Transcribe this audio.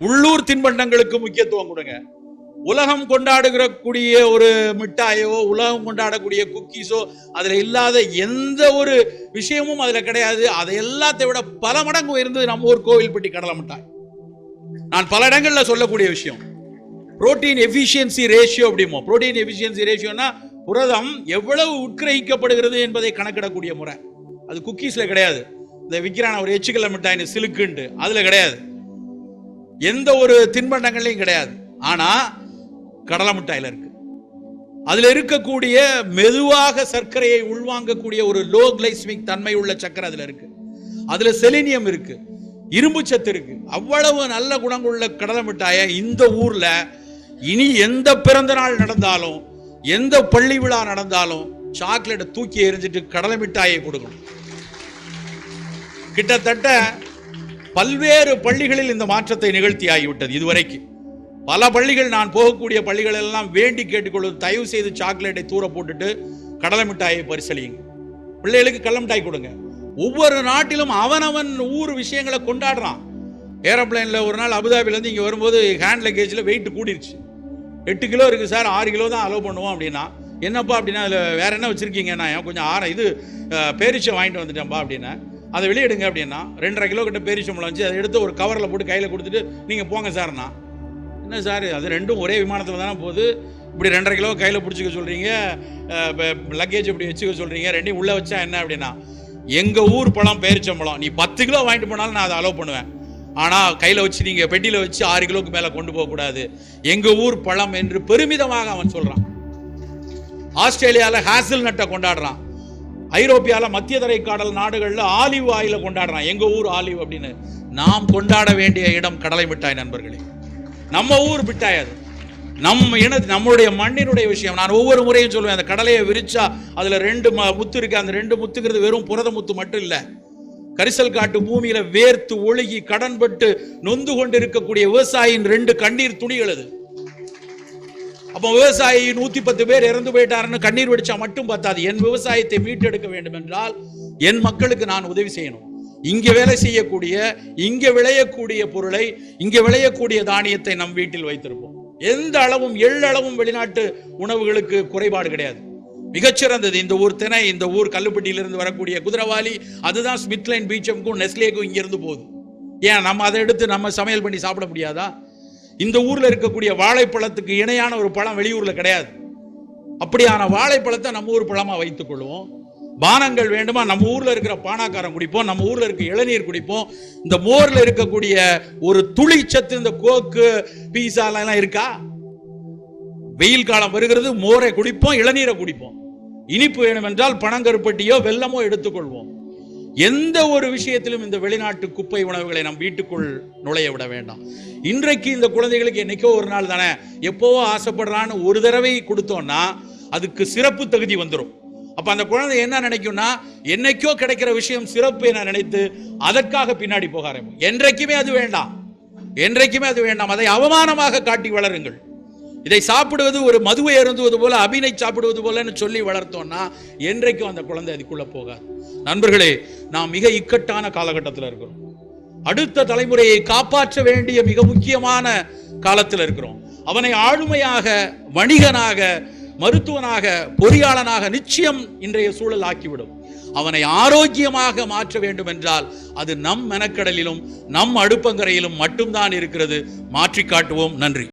உள்ளூர் தின்பண்டங்களுக்கு முக்கியத்துவம் கொடுங்க. உலகம் கொண்டாடுகிற கூடிய ஒரு மிட்டாயோ உலகம் கொண்டாடக்கூடிய குக்கீஸோ அதுல இல்லாத எந்த ஒரு விஷயமும் அதுல கிடையாது. அதை எல்லாத்தை விட பல மடங்கு உயர்ந்தது நம்ம ஊர் கோவில்பட்டி கடலை மிட்டாய். நான் பல இடங்கள்ல சொல்லக்கூடிய விஷயம். புரோட்டீன் எஃபிஷியன்சி ரேஷியோ அப்படிமோ புரோட்டீன் எஃபிஷியன்சி ரேஷியோனா புரதம் எவ்வளவு உட்கிரகிக்கப்படுகிறது என்பதை கணக்கிடக்கூடிய முறை. அது குக்கீஸ்ல கிடையாது. இந்த விற்கிறான ஒரு எச்சுக்கல்ல மிட்டாயின்னு சிலுக்குண்டு அதுல கிடையாது. எந்த ஒரு தின்பண்டங்கள்லையும் கிடையாது. ஆனா கடலை மிட்டாயில் இருக்கு. அதுல இருக்கக்கூடிய மெதுவாக சர்க்கரையை உள்வாங்கக்கூடிய ஒரு லோ கிளைஸ்மிக் தன்மை உள்ள சர்க்கரை அதுல இருக்கு. அதுல செலினியம் இருக்கு. இரும்பு சத்து இருக்கு. அவ்வளவு நல்ல குணங்குள்ள கடலை மிட்டாயை இந்த ஊர்ல இனி எந்த பிறந்த நாள் நடந்தாலும் எந்த பள்ளி விழா நடந்தாலும் சாக்லேட்டை தூக்கி எரிஞ்சிட்டு கடலை மிட்டாயை கொடுக்கணும். கிட்டத்தட்ட பல்வேறு பள்ளிகளில் இந்த மாற்றத்தை நிகழ்த்தி ஆகிவிட்டது இதுவரைக்கும் பல பள்ளிகள் நான் போகக்கூடிய பள்ளிகள் எல்லாம் வேண்டி கேட்டுக்கொள்வது தயவு செய்து சாக்லேட்டை தூர போட்டுட்டு கடலை மிட்டாயை பரிசலியுங்க பிள்ளைகளுக்கு கடலை மிட்டாய் கொடுங்க. ஒவ்வொரு நாட்டிலும் அவனவன் ஊர் விஷயங்களை கொண்டாடுறான். ஏரோப்ளேனில் ஒரு நாள் அபுதாபிலேருந்து இங்கே வரும்போது ஹேண்ட் லக்கேஜில் வெயிட் கூடிருச்சு. எட்டு கிலோ இருக்குது சார் ஆறு கிலோ தான் அலோவ் பண்ணுவோம் அப்படின்னா. என்னப்பா அப்படின்னா அதில் வேற என்ன வச்சுருக்கீங்க? நான் கொஞ்சம் ஆற இது பேரிச்சை வாங்கிட்டு வந்துட்டேன்ப்பா அப்படின்னா. அதை வெளியிடுங்க அப்படின்னா ரெண்டரை கிலோ கிட்ட பேரிச்சம்பளம் வச்சு அதை எடுத்து ஒரு கவரில் போட்டு கையில் கொடுத்துட்டு நீங்கள் போங்க சார்னா. என்ன சார் அது ரெண்டும் ஒரே விமானத்தில் தானே போகுது? இப்படி ரெண்டரை கிலோ கையில் பிடிச்சிக்க சொல்கிறீங்க லக்கேஜ் இப்படி வச்சுக்க சொல்கிறீங்க ரெண்டையும் உள்ளே வச்சா என்ன அப்படின்னா எங்கள் ஊர் பழம் பேரிச்சம்பழம் நீ பத்து கிலோ வாங்கிட்டு போனாலும் நான் அதை அலோவ் பண்ணுவேன். ஆனால் கையில் வச்சு நீங்கள் பெட்டியில் வச்சு ஆறு கிலோக்கு மேலே கொண்டு போகக்கூடாது எங்கள் ஊர் பழம் என்று பெருமிதமாக அவன் சொல்கிறான் ஆஸ்திரேலியாவில் ஹேசல் நட்டை கொண்டாடுறான். ஐரோப்பியாவில் மத்திய தரைக்காடல் நாடுகளில் ஆலிவ் ஆயில கொண்டாடுறான். எங்கள் ஊர் ஆலிவ் அப்படின்னு. நாம் கொண்டாட வேண்டிய இடம் கடலை மிட்டாய் நண்பர்களே. நம்ம ஊர் மிட்டாய் அது. நம்ம இன நம்மளுடைய மண்ணினுடைய விஷயம். நான் ஒவ்வொரு முறையும் சொல்லுவேன் அந்த கடலையை விரிச்சா அதில் ரெண்டு ம- முத்து இருக்கு. அந்த ரெண்டு முத்துங்கிறது வெறும் புரத முத்து மட்டும் இல்லை. கரிசல் காட்டு பூமியில வேர்த்து ஒழுகி கடன்பட்டு நொந்து கொண்டு இருக்கக்கூடிய விவசாயியின் ரெண்டு கண்ணீர் துணிகள் அது. அப்போ விவசாயி நூத்தி பத்து பேர் இறந்து போயிட்டாருன்னு கண்ணீர் வடிச்சா மட்டும் பத்தாது. என் விவசாயத்தை மீட்டெடுக்க வேண்டும் என்றால் என் மக்களுக்கு நான் உதவி செய்யணும். இங்க வேலை செய்யக்கூடிய இங்க விளையக்கூடிய பொருளை இங்க விளையக்கூடிய தானியத்தை நம் வீட்டில் வைத்திருப்போம். எந்த அளவும் எள்ளளவும் வெளிநாட்டு உணவுகளுக்கு குறைபாடு கிடையாது. மிகச்சிறந்தது இந்த ஊர் திணை இந்த ஊர் கல்லுப்பட்டியிலிருந்து வரக்கூடிய குதிரவாளி அதுதான் ஸ்மித்லைன் பீச்சம்க்கும் நெஸ்லேக்கும் இங்கிருந்து போகுது. ஏன் நம்ம அதை எடுத்து நம்ம சமையல் பண்ணி சாப்பிட முடியாதா? இந்த ஊர்ல இருக்கக்கூடிய வாழைப்பழத்துக்கு இணையான ஒரு பழம் வெளியூர்ல கிடையாது. அப்படியான வாழைப்பழத்தை நம்ம ஊர் பழமா வைத்துக் கொள்வோம். பானங்கள் வேண்டுமா? நம்ம ஊர்ல இருக்கிற பானாக்காரம் குடிப்போம். நம்ம ஊர்ல இருக்க இளநீர் குடிப்போம். இந்த மோர்ல இருக்கக்கூடிய ஒரு துளிச்சத்து இந்த கோக்கு பீஸா எல்லாம் இருக்கா? வெயில் காலம் வருகிறது மோரை குடிப்போம் இளநீரை குடிப்போம். இனிப்பு வேணும் என்றால் பனங்கருப்பட்டியோ வெல்லமோ எடுத்துக்கொள்வோம் எந்த ஒரு விஷயத்திலும் இந்த வெளிநாட்டு குப்பை உணவுகளை நம் வீட்டுக்குள் நுழைய விட வேண்டாம். இன்றைக்கு இந்த குழந்தைகளுக்கு என்னைக்கோ ஒரு நாள் தானே எப்போவோ ஆசைப்படுறான்னு ஒரு தடவை கொடுத்தோம்னா அதுக்கு சிறப்பு தகுதி வந்துடும் அப்ப அந்த குழந்தை என்ன நினைக்கும்னா என்னைக்கோ கிடைக்கிற விஷயம் சிறப்பு என நினைத்து அதற்காக பின்னாடி போக ஆரம்பிக்கும். என்றைக்குமே அது வேண்டாம். என்றைக்குமே அது வேண்டாம். அதை அவமானமாக காட்டி வளருங்கள். இதை சாப்பிடுவது ஒரு மதுவை அருந்துவது போல அபினை சாப்பிடுவது போலன்னு சொல்லி வளர்த்தோம்னா என்றைக்கும் அந்த குழந்தை அதுக்குள்ள போகாது. நண்பர்களே நாம் மிக இக்கட்டான காலகட்டத்தில் இருக்கிறோம். அடுத்த தலைமுறையை காப்பாற்ற வேண்டிய மிக முக்கியமான காலத்தில் இருக்கிறோம். அவனை ஆளுமையாக வணிகனாக மருத்துவனாக பொறியாளனாக நிச்சயம் இன்றைய சூழல் ஆக்கிவிடும். அவனை ஆரோக்கியமாக மாற்ற வேண்டும் என்றால் அது நம் மெனக்கடலிலும் நம் அடுப்பங்கரையிலும் மட்டும்தான் இருக்கிறது. மாற்றி காட்டுவோம் நன்றி.